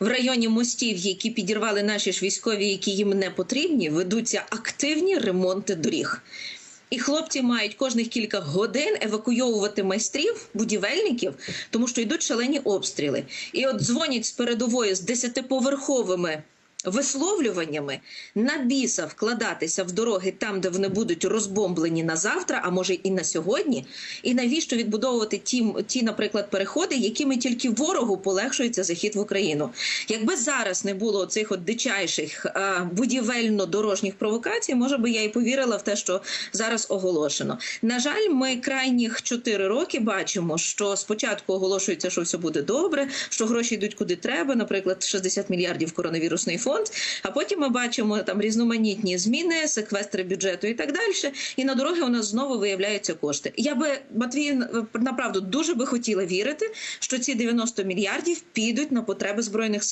В районі мостів, які підірвали наші ж військові, які їм не потрібні, ведуться активні ремонти доріг. І хлопці мають кожних кілька годин евакуйовувати майстрів, будівельників, тому що йдуть шалені обстріли. І от дзвонять з передової з десятиповерховими висловлюваннями на біса вкладатися в дороги там, де вони будуть розбомблені на завтра, а може і на сьогодні. І навіщо відбудовувати ті, ті, наприклад, переходи, якими тільки ворогу полегшується захід в Україну? Якби зараз не було цих от дичайших а, будівельно-дорожніх провокацій, може би я і повірила в те, що зараз оголошено. На жаль, ми крайніх чотири роки бачимо, що спочатку оголошується, що все буде добре, що гроші йдуть куди треба, наприклад, 60 мільярдів коронавірусний фонд. А потім ми бачимо там різноманітні зміни, секвестри бюджету і так далі. І на дороги у нас знову виявляються кошти. Я би Матвій направду дуже би хотіла вірити, що ці 90 мільярдів підуть на потреби збройних сил.